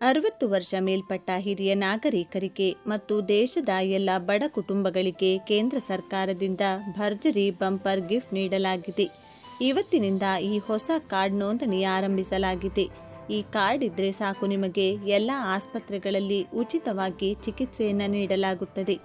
ಅರವತ್ತು ವರ್ಷ ಮೇಲ್ಪಟ್ಟ ಹಿರಿಯ ನಾಗರಿಕರಿಗೆ ಮತ್ತು ದೇಶದ ಎಲ್ಲ ಬಡ ಕುಟುಂಬಗಳಿಗೆ ಕೇಂದ್ರ ಸರ್ಕಾರದಿಂದ ಭರ್ಜರಿ ಬಂಪರ್ ಗಿಫ್ಟ್ ನೀಡಲಾಗಿದೆ. ಇವತ್ತಿನಿಂದ ಈ ಹೊಸ ಕಾರ್ಡ್ ನೋಂದಣಿ ಆರಂಭಿಸಲಾಗಿದೆ. ಈ ಕಾರ್ಡ್ ಇದ್ರೆ ಸಾಕು ನಿಮಗೆ ಎಲ್ಲ ಆಸ್ಪತ್ರೆಗಳಲ್ಲಿ ಉಚಿತವಾಗಿ ಚಿಕಿತ್ಸೆಯನ್ನು ನೀಡಲಾಗುತ್ತದೆ.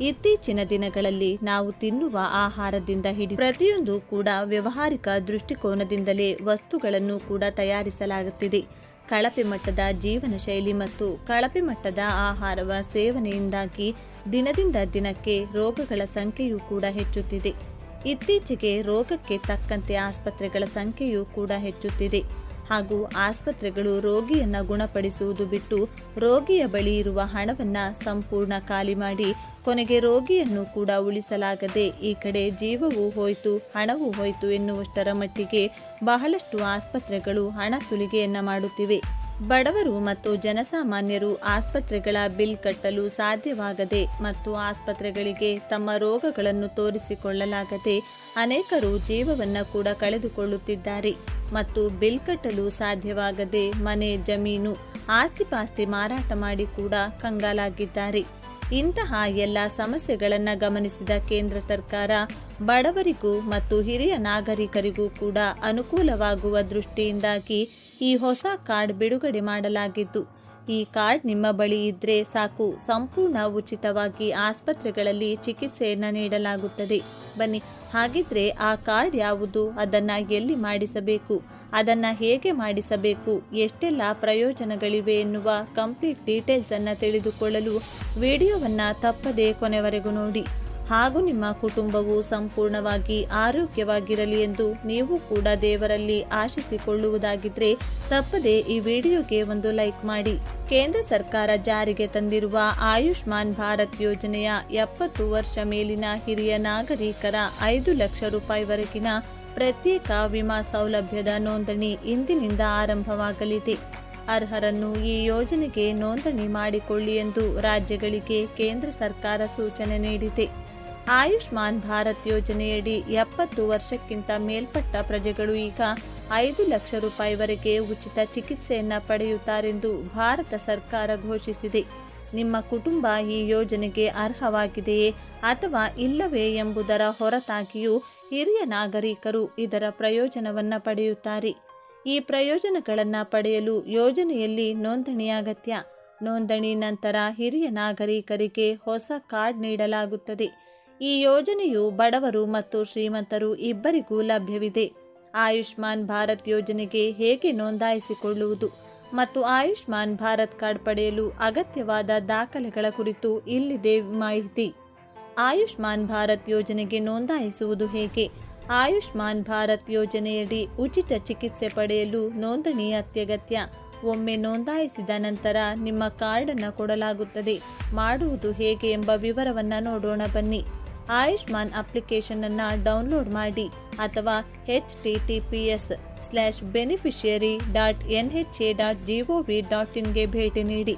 ಇತ್ತೀಚಿನ ದಿನಗಳಲ್ಲಿ ನಾವು ತಿನ್ನುವ ಆಹಾರದಿಂದ ಹಿಡಿದು ಪ್ರತಿಯೊಂದು ಕೂಡ ವ್ಯವಹಾರಿಕ ದೃಷ್ಟಿಕೋನದಿಂದಲೇ ವಸ್ತುಗಳನ್ನು ಕೂಡ ತಯಾರಿಸಲಾಗುತ್ತಿದೆ. ಕಳಪೆ ಮಟ್ಟದ ಜೀವನ ಶೈಲಿ ಮತ್ತು ಕಳಪೆ ಮಟ್ಟದ ಆಹಾರವ ಸೇವನೆಯಿಂದಾಗಿ ದಿನದಿಂದ ದಿನಕ್ಕೆ ರೋಗಗಳ ಸಂಖ್ಯೆಯೂ ಕೂಡ ಹೆಚ್ಚುತ್ತಿದೆ. ಇತ್ತೀಚೆಗೆ ರೋಗಕ್ಕೆ ತಕ್ಕಂತೆ ಆಸ್ಪತ್ರೆಗಳ ಸಂಖ್ಯೆಯೂ ಕೂಡ ಹೆಚ್ಚುತ್ತಿದೆ. ಹಾಗೂ ಆಸ್ಪತ್ರೆಗಳು ರೋಗಿಯನ್ನ ಗುಣಪಡಿಸುವುದು ಬಿಟ್ಟು ರೋಗಿಯ ಬಳಿ ಇರುವ ಹಣವನ್ನ ಸಂಪೂರ್ಣ ಖಾಲಿ ಮಾಡಿ ಕೊನೆಗೆ ರೋಗಿಯನ್ನು ಕೂಡ ಉಳಿಸಲಾಗದೆ ಈ ಕಡೆ ಜೀವವೂ ಹೋಯಿತು, ಹಣವೂ ಹೋಯಿತು ಎನ್ನುವಷ್ಟರ ಮಟ್ಟಿಗೆ ಬಹಳಷ್ಟು ಆಸ್ಪತ್ರೆಗಳು ಹಣ ಸುಲಿಗೆಯನ್ನ ಮಾಡುತ್ತಿವೆ. ಬಡವರು ಮತ್ತು ಜನಸಾಮಾನ್ಯರು ಆಸ್ಪತ್ರೆಗಳ ಬಿಲ್ ಕಟ್ಟಲು ಸಾಧ್ಯವಾಗದೆ ಮತ್ತು ಆಸ್ಪತ್ರೆಗಳಿಗೆ ತಮ್ಮ ರೋಗಗಳನ್ನು ತೋರಿಸಿಕೊಳ್ಳಲಾಗದೆ ಅನೇಕರು ಜೀವವನ್ನು ಕೂಡ ಕಳೆದುಕೊಳ್ಳುತ್ತಿದ್ದಾರೆ. ಮತ್ತು ಬಿಲ್ ಕಟ್ಟಲು ಸಾಧ್ಯವಾಗದೆ ಮನೆ, ಜಮೀನು, ಆಸ್ತಿಪಾಸ್ತಿ ಮಾರಾಟ ಮಾಡಿ ಕೂಡ ಕಂಗಾಲಾಗಿದ್ದಾರೆ. ಇಂತಹ ಎಲ್ಲ ಸಮಸ್ಯೆಗಳನ್ನು ಗಮನಿಸಿದ ಕೇಂದ್ರ ಸರ್ಕಾರ ಬಡವರಿಗೂ ಮತ್ತು ಹಿರಿಯ ನಾಗರಿಕರಿಗೂ ಕೂಡ ಅನುಕೂಲವಾಗುವ ದೃಷ್ಟಿಯಿಂದಾಗಿ ಈ ಹೊಸ ಕಾರ್ಡ್ ಬಿಡುಗಡೆ ಮಾಡಲಾಗಿದ್ದು, ಈ ಕಾರ್ಡ್ ನಿಮ್ಮ ಬಳಿ ಇದ್ರೆ ಸಾಕು. ಸಂಪೂರ್ಣ ಉಚಿತವಾಗಿ ಆಸ್ಪತ್ರೆಗಳಲ್ಲಿ ಚಿಕಿತ್ಸೆಯನ್ನು ನೀಡಲಾಗುತ್ತದೆ. ಬನ್ನಿ, ಹಾಗಿದ್ರೆ ಆ ಕಾರ್ಡ್ ಯಾವುದು? ಅದನ್ನು ಎಲ್ಲಿ ಮಾಡಿಸಬೇಕು? ಅದನ್ನು ಹೇಗೆ ಮಾಡಿಸಬೇಕು? ಎಷ್ಟೆಲ್ಲ ಪ್ರಯೋಜನಗಳಿವೆ ಎನ್ನುವ ಕಂಪ್ಲೀಟ್ ಡೀಟೇಲ್ಸನ್ನು ತಿಳಿದುಕೊಳ್ಳಲು ವಿಡಿಯೋವನ್ನು ತಪ್ಪದೇ ಕೊನೆವರೆಗೂ ನೋಡಿ. ಹಾಗೂ ನಿಮ್ಮ ಕುಟುಂಬವು ಸಂಪೂರ್ಣವಾಗಿ ಆರೋಗ್ಯವಾಗಿರಲಿ ಎಂದು ನೀವು ಕೂಡ ದೇವರಲ್ಲಿ ಆಶಿಸಿಕೊಳ್ಳುವುದಾಗಿದ್ರೆ ತಪ್ಪದೆ ಈ ವಿಡಿಯೋಗೆ ಒಂದು ಲೈಕ್ ಮಾಡಿ. ಕೇಂದ್ರ ಸರ್ಕಾರ ಜಾರಿಗೆ ತಂದಿರುವ ಆಯುಷ್ಮಾನ್ ಭಾರತ್ ಯೋಜನೆಯ ಎಪ್ಪತ್ತು ವರ್ಷ ಮೇಲಿನ ಹಿರಿಯ ನಾಗರಿಕರ ಐದು ಲಕ್ಷ ರೂಪಾಯಿವರೆಗಿನ ಪ್ರತ್ಯೇಕ ವಿಮಾ ಸೌಲಭ್ಯದ ನೋಂದಣಿ ಇಂದಿನಿಂದ ಆರಂಭವಾಗಲಿದೆ. ಅರ್ಹರನ್ನು ಈ ಯೋಜನೆಗೆ ನೋಂದಣಿ ಮಾಡಿಕೊಳ್ಳಿ ಎಂದು ರಾಜ್ಯಗಳಿಗೆ ಕೇಂದ್ರ ಸರ್ಕಾರ ಸೂಚನೆ ನೀಡಿದೆ. ಆಯುಷ್ಮಾನ್ ಭಾರತ್ ಯೋಜನೆಯಡಿ ಎಪ್ಪತ್ತು ವರ್ಷಕ್ಕಿಂತ ಮೇಲ್ಪಟ್ಟ ಪ್ರಜೆಗಳು ಈಗ ಐದು ಲಕ್ಷ ರೂಪಾಯಿವರೆಗೆ ಉಚಿತ ಚಿಕಿತ್ಸೆಯನ್ನು ಪಡೆಯುತ್ತಾರೆಂದು ಭಾರತ ಸರ್ಕಾರ ಘೋಷಿಸಿದೆ. ನಿಮ್ಮ ಕುಟುಂಬ ಈ ಯೋಜನೆಗೆ ಅರ್ಹವಾಗಿದೆಯೇ ಅಥವಾ ಇಲ್ಲವೇ ಎಂಬುದರ ಹೊರತಾಗಿಯೂ ಹಿರಿಯ ನಾಗರಿಕರು ಇದರ ಪ್ರಯೋಜನವನ್ನು ಪಡೆಯುತ್ತಾರೆ. ಈ ಪ್ರಯೋಜನಗಳನ್ನು ಪಡೆಯಲು ಯೋಜನೆಯಲ್ಲಿ ನೋಂದಣಿ ಅಗತ್ಯ. ನೋಂದಣಿ ನಂತರ ಹಿರಿಯ ನಾಗರಿಕರಿಗೆ ಹೊಸ ಕಾರ್ಡ್ ನೀಡಲಾಗುತ್ತದೆ. ಈ ಯೋಜನೆಯು ಬಡವರು ಮತ್ತು ಶ್ರೀಮಂತರು ಇಬ್ಬರಿಗೂ ಲಭ್ಯವಿದೆ. ಆಯುಷ್ಮಾನ್ ಭಾರತ್ ಯೋಜನೆಗೆ ಹೇಗೆ ನೋಂದಾಯಿಸಿಕೊಳ್ಳುವುದು? ಮತ್ತು ಆಯುಷ್ಮಾನ್ ಭಾರತ್ ಕಾರ್ಡ್ ಪಡೆಯಲು ಅಗತ್ಯವಾದ ದಾಖಲೆಗಳ ಕುರಿತು ಇಲ್ಲಿದೆ ಮಾಹಿತಿ. ಆಯುಷ್ಮಾನ್ ಭಾರತ್ ಯೋಜನೆಗೆ ನೋಂದಾಯಿಸುವುದು ಹೇಗೆ? ಆಯುಷ್ಮಾನ್ ಭಾರತ್ ಯೋಜನೆಯಡಿ ಉಚಿತ ಚಿಕಿತ್ಸೆ ಪಡೆಯಲು ನೋಂದಣಿ ಅತ್ಯಗತ್ಯ. ಒಮ್ಮೆ ನೋಂದಾಯಿಸಿದ ನಂತರ ನಿಮ್ಮ ಕಾರ್ಡನ್ನು ಕೊಡಲಾಗುತ್ತದೆ. ಮಾಡುವುದು ಹೇಗೆ ಎಂಬ ವಿವರವನ್ನು ನೋಡೋಣ ಬನ್ನಿ. ಆಯುಷ್ಮಾನ್ ಅಪ್ಲಿಕೇಶನ್ ಅನ್ನು ಡೌನ್ಲೋಡ್ ಮಾಡಿ ಅಥವಾ H T T P S slash beneficiary dot N H A dot G O V dot ಇನ್ಗೆ ಭೇಟಿ ನೀಡಿ.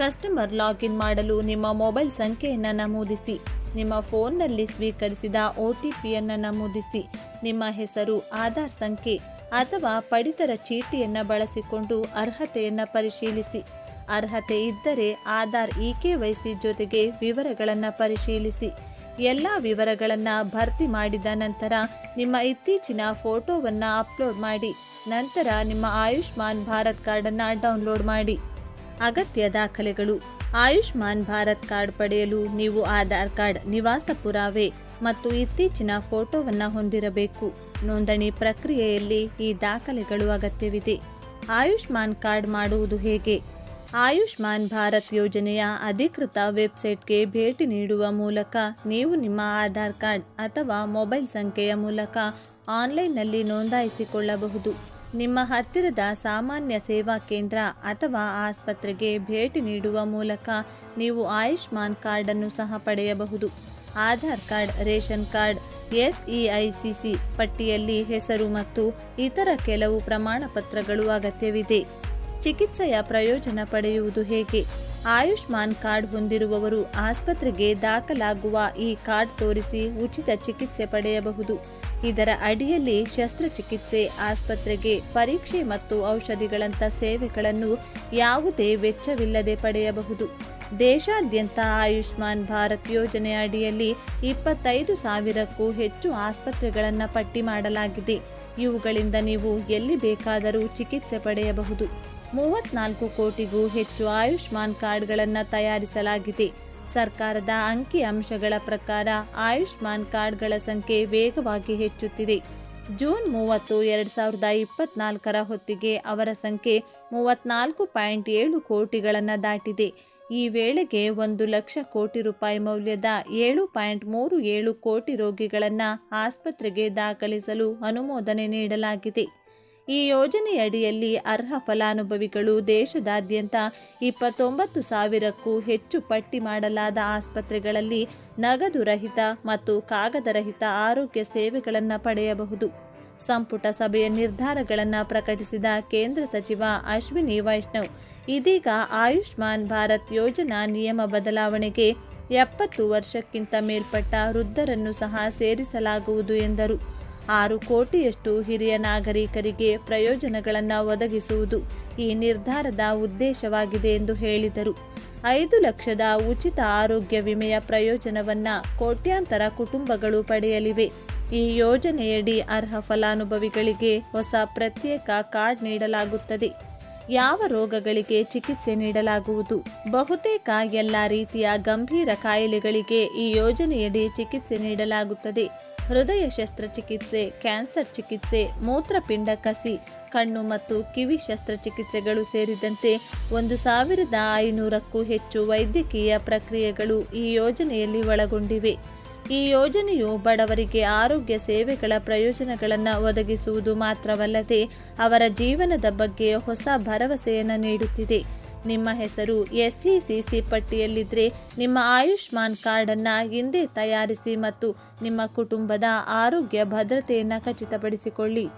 ಕಸ್ಟಮರ್ ಲಾಗಿನ್ ಮಾಡಲು ನಿಮ್ಮ ಮೊಬೈಲ್ ಸಂಖ್ಯೆಯನ್ನು ನಮೂದಿಸಿ. ನಿಮ್ಮ ಫೋನ್ನಲ್ಲಿ ಸ್ವೀಕರಿಸಿದ ಒ ಟಿ ಪಿಯನ್ನು ನಮೂದಿಸಿ. ನಿಮ್ಮ ಹೆಸರು, ಆಧಾರ್ ಸಂಖ್ಯೆ ಅಥವಾ ಪಡಿತರ ಚೀಟಿಯನ್ನು ಬಳಸಿಕೊಂಡು ಅರ್ಹತೆಯನ್ನು ಪರಿಶೀಲಿಸಿ. ಅರ್ಹತೆ ಇದ್ದರೆ Aadhaar E K Y C ಜೊತೆಗೆ ವಿವರಗಳನ್ನು ಪರಿಶೀಲಿಸಿ. ಎಲ್ಲ ವಿವರಗಳನ್ನು ಭರ್ತಿ ಮಾಡಿದ ನಂತರ ನಿಮ್ಮ ಇತ್ತೀಚಿನ ಫೋಟೋವನ್ನು ಅಪ್ಲೋಡ್ ಮಾಡಿ, ನಂತರ ನಿಮ್ಮ ಆಯುಷ್ಮಾನ್ ಭಾರತ್ ಕಾರ್ಡನ್ನು ಡೌನ್ಲೋಡ್ ಮಾಡಿ. ಅಗತ್ಯ ದಾಖಲೆಗಳು. ಆಯುಷ್ಮಾನ್ ಭಾರತ್ ಕಾರ್ಡ್ ಪಡೆಯಲು ನೀವು ಆಧಾರ್ ಕಾರ್ಡ್ ನಿವಾಸ ಪುರಾವೆ ಮತ್ತು ಇತ್ತೀಚಿನ ಫೋಟೋವನ್ನು ಹೊಂದಿರಬೇಕು. ನೋಂದಣಿ ಪ್ರಕ್ರಿಯೆಯಲ್ಲಿ ಈ ದಾಖಲೆಗಳು ಅಗತ್ಯವಿದೆ. ಆಯುಷ್ಮಾನ್ ಕಾರ್ಡ್ ಮಾಡುವುದು ಹೇಗೆ? ಆಯುಷ್ಮಾನ್ ಭಾರತ್ ಯೋಜನೆಯ ಅಧಿಕೃತ ವೆಬ್ಸೈಟ್ಗೆ ಭೇಟಿ ನೀಡುವ ಮೂಲಕ ನೀವು ನಿಮ್ಮ ಆಧಾರ್ ಕಾರ್ಡ್ ಅಥವಾ ಮೊಬೈಲ್ ಸಂಖ್ಯೆಯ ಮೂಲಕ ಆನ್ಲೈನ್ನಲ್ಲಿ ನೋಂದಾಯಿಸಿಕೊಳ್ಳಬಹುದು. ನಿಮ್ಮ ಹತ್ತಿರದ ಸಾಮಾನ್ಯ ಸೇವಾ ಕೇಂದ್ರ ಅಥವಾ ಆಸ್ಪತ್ರೆಗೆ ಭೇಟಿ ನೀಡುವ ಮೂಲಕ ನೀವು ಆಯುಷ್ಮಾನ್ ಕಾರ್ಡನ್ನು ಸಹ ಪಡೆಯಬಹುದು. Aadhaar card, ration card, SECC ಪಟ್ಟಿಯಲ್ಲಿ ಹೆಸರು ಮತ್ತು ಇತರ ಕೆಲವು ಪ್ರಮಾಣಪತ್ರಗಳು ಅಗತ್ಯವಿದೆ. ಚಿಕಿತ್ಸೆಯ ಪ್ರಯೋಜನ ಪಡೆಯುವುದು ಹೇಗೆ? ಆಯುಷ್ಮಾನ್ ಕಾರ್ಡ್ ಹೊಂದಿರುವವರು ಆಸ್ಪತ್ರೆಗೆ ದಾಖಲಾಗುವ ಈ ಕಾರ್ಡ್ ತೋರಿಸಿ ಉಚಿತ ಚಿಕಿತ್ಸೆ ಪಡೆಯಬಹುದು. ಇದರ ಅಡಿಯಲ್ಲಿ ಶಸ್ತ್ರಚಿಕಿತ್ಸೆ, ಆಸ್ಪತ್ರೆಗೆ ಪರೀಕ್ಷೆ ಮತ್ತು ಔಷಧಿಗಳಂಥ ಸೇವೆಗಳನ್ನು ಯಾವುದೇ ವೆಚ್ಚವಿಲ್ಲದೆ ಪಡೆಯಬಹುದು. ದೇಶಾದ್ಯಂತ ಆಯುಷ್ಮಾನ್ ಭಾರತ್ ಯೋಜನೆ ಅಡಿಯಲ್ಲಿ ಇಪ್ಪತ್ತೈದು ಸಾವಿರಕ್ಕೂ ಹೆಚ್ಚು ಆಸ್ಪತ್ರೆಗಳನ್ನು ಪಟ್ಟಿ ಮಾಡಲಾಗಿದೆ. ಇವುಗಳಿಂದ ನೀವು ಎಲ್ಲಿ ಬೇಕಾದರೂ ಚಿಕಿತ್ಸೆ ಪಡೆಯಬಹುದು. ಮೂವತ್ನಾಲ್ಕು ಕೋಟಿಗೂ ಹೆಚ್ಚು ಆಯುಷ್ಮಾನ್ ಕಾರ್ಡ್ಗಳನ್ನು ತಯಾರಿಸಲಾಗಿದೆ. ಸರ್ಕಾರದ ಅಂಕಿ ಅಂಶಗಳ ಪ್ರಕಾರ ಆಯುಷ್ಮಾನ್ ಕಾರ್ಡ್ಗಳ ಸಂಖ್ಯೆ ವೇಗವಾಗಿ ಹೆಚ್ಚುತ್ತಿದೆ. ಜೂನ್ ಮೂವತ್ತು, ಎರಡು ಸಾವಿರದ ಇಪ್ಪತ್ನಾಲ್ಕರ ಹೊತ್ತಿಗೆ ಅವರ ಸಂಖ್ಯೆ ಮೂವತ್ನಾಲ್ಕು ಪಾಯಿಂಟ್ ಏಳು ಕೋಟಿಗಳನ್ನು ದಾಟಿದೆ. ಈ ವೇಳೆಗೆ ಒಂದು ಲಕ್ಷ ಕೋಟಿ ರೂಪಾಯಿ ಮೌಲ್ಯದ ಏಳು ಪಾಯಿಂಟ್ ಮೂರು ಏಳು ಕೋಟಿ ರೋಗಿಗಳನ್ನು ಆಸ್ಪತ್ರೆಗೆ ದಾಖಲಿಸಲು ಅನುಮೋದನೆ ನೀಡಲಾಗಿದೆ. ಈ ಯೋಜನೆಯಡಿಯಲ್ಲಿ ಅರ್ಹ ಫಲಾನುಭವಿಗಳು ದೇಶದಾದ್ಯಂತ ಇಪ್ಪತ್ತೊಂಬತ್ತು ಸಾವಿರಕ್ಕೂ ಹೆಚ್ಚು ಪಟ್ಟಿ ಮಾಡಲಾದ ಆಸ್ಪತ್ರೆಗಳಲ್ಲಿ ನಗದು ರಹಿತ ಮತ್ತು ಕಾಗದರಹಿತ ಆರೋಗ್ಯ ಸೇವೆಗಳನ್ನು ಪಡೆಯಬಹುದು. ಸಂಪುಟ ಸಭೆಯ ನಿರ್ಧಾರಗಳನ್ನು ಪ್ರಕಟಿಸಿದ ಕೇಂದ್ರ ಸಚಿವ ಅಶ್ವಿನಿ ವೈಷ್ಣವ್, ಇದೀಗ ಆಯುಷ್ಮಾನ್ ಭಾರತ್ ಯೋಜನಾ ನಿಯಮ ಬದಲಾವಣೆಗೆ ಎಪ್ಪತ್ತು ವರ್ಷಕ್ಕಿಂತ ಮೇಲ್ಪಟ್ಟ ವೃದ್ಧರನ್ನು ಸಹ ಸೇರಿಸಲಾಗುವುದು ಎಂದರು. ಆರು ಕೋಟಿಯಷ್ಟು ಹಿರಿಯ ನಾಗರಿಕರಿಗೆ ಪ್ರಯೋಜನಗಳನ್ನು ಒದಗಿಸುವುದು ಈ ನಿರ್ಧಾರದ ಉದ್ದೇಶವಾಗಿದೆ ಎಂದು ಹೇಳಿದರು. ಐದು ಲಕ್ಷದ ಉಚಿತ ಆರೋಗ್ಯ ವಿಮೆಯ ಪ್ರಯೋಜನವನ್ನು ಕೋಟ್ಯಾಂತರ ಕುಟುಂಬಗಳು ಪಡೆಯಲಿವೆ. ಈ ಯೋಜನೆಯಡಿ ಅರ್ಹ ಫಲಾನುಭವಿಗಳಿಗೆ ಹೊಸ ಪ್ರತ್ಯೇಕ ಕಾರ್ಡ್ ನೀಡಲಾಗುತ್ತದೆ. ಯಾವ ರೋಗಗಳಿಗೆ ಚಿಕಿತ್ಸೆ ನೀಡಲಾಗುವುದು? ಬಹುತೇಕ ಎಲ್ಲ ರೀತಿಯ ಗಂಭೀರ ಕಾಯಿಲೆಗಳಿಗೆ ಈ ಯೋಜನೆಯಡಿ ಚಿಕಿತ್ಸೆ ನೀಡಲಾಗುತ್ತದೆ. ಹೃದಯ ಶಸ್ತ್ರಚಿಕಿತ್ಸೆ, ಕ್ಯಾನ್ಸರ್ ಚಿಕಿತ್ಸೆ, ಮೂತ್ರಪಿಂಡ ಕಸಿ, ಕಣ್ಣು ಮತ್ತು ಕಿವಿ ಶಸ್ತ್ರಚಿಕಿತ್ಸೆಗಳು ಸೇರಿದಂತೆ ಒಂದು ಸಾವಿರದ ಐನೂರಕ್ಕೂ ಹೆಚ್ಚು ವೈದ್ಯಕೀಯ ಪ್ರಕ್ರಿಯೆಗಳು ಈ ಯೋಜನೆಯಲ್ಲಿ ಒಳಗೊಂಡಿವೆ. ಈ ಯೋಜನೆಯು ಬಡವರಿಗೆ ಆರೋಗ್ಯ ಸೇವೆಗಳ ಪ್ರಯೋಜನಗಳನ್ನು ಒದಗಿಸುವುದು ಮಾತ್ರವಲ್ಲದೆ ಅವರ ಜೀವನದ ಬಗ್ಗೆ ಹೊಸ ಭರವಸೆಯನ್ನು ನೀಡುತ್ತಿದೆ. ನಿಮ್ಮ ಹೆಸರು ಎಸ್ಇಸಿಸಿ ಪಟ್ಟಿಯಲ್ಲಿದ್ದರೆ ನಿಮ್ಮ ಆಯುಷ್ಮಾನ್ ಕಾರ್ಡನ್ನು ಹಿಂದೆ ತಯಾರಿಸಿ ಮತ್ತು ನಿಮ್ಮ ಕುಟುಂಬದ ಆರೋಗ್ಯ ಭದ್ರತೆಯನ್ನು ಖಚಿತಪಡಿಸಿಕೊಳ್ಳಿ.